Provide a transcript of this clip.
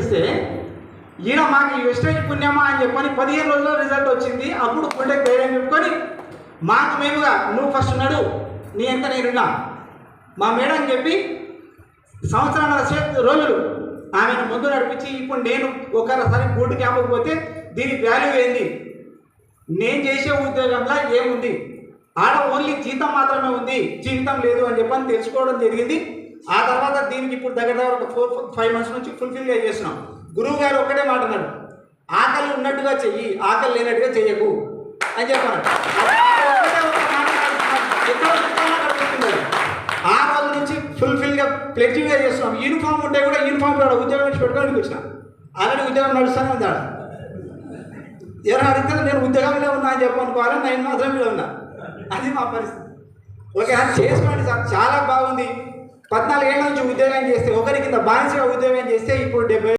ఇస్తే ఈయన మాకు ఈ వెస్టేజ్ పుణ్యమా అని చెప్పని పదిహేను రోజుల్లో రిజల్ట్ వచ్చింది. అప్పుడు గుండె ధైర్యం చెప్పుకొని మాకు మేముగా నువ్వు ఫస్ట్ నడు నీ ఎంత నేనున్నా మా మేడం చెప్పి సంవత్సరాల సేపు రోజులు ఆమెను ముందు నడిపించి ఇప్పుడు నేను ఒకసారి బోర్డు క్యాంపుకు పోతే దీని వాల్యూ ఏంది? నేను చేసే ఉద్యోగంలో ఏముంది? ఆడ ఓన్లీ జీతం మాత్రమే ఉంది జీవితం లేదు అని చెప్పని తెలుసుకోవడం జరిగింది. ఆ తర్వాత దీనికి ఇప్పుడు దగ్గర దగ్గర ఒక ఫోర్ ఫైవ్ మంత్స్ నుంచి ఫుల్ఫిల్గా చేస్తున్నాం. గురువు గారు ఒక్కటే మాట అన్నాడు ఆకలి ఉన్నట్టుగా చెయ్యి ఆకలి లేనట్టుగా చెయ్యకు అని చెప్పాను ఆ ఆ రోజు నుంచి ఫుల్ఫిల్గా ప్లెడ్జింగ్గా చేస్తున్నాం. యూనిఫామ్ ఉంటే కూడా యూనిఫామ్ కూడా ఉద్యోగం నుంచి పెట్టుకోవడానికి వచ్చిన. ఆల్రెడీ ఉద్యోగం నడుస్తూనే ఉంది ఆడ. ఎవరు అడిగితే నేను ఉద్యోగంలో ఉన్నా అని చెప్పనుకోవాలి నేను మాత్రం మీద ఉన్నా. అది మా పరిస్థితి. ఓకే అది చేసుకోండి సార్ చాలా బాగుంది. పద్నాలుగు ఏళ్ళ నుంచి ఉద్యోగం చేస్తే ఒకరి కింద బానిసగా ఉద్యోగం చేస్తే ఇప్పుడు డెబ్బై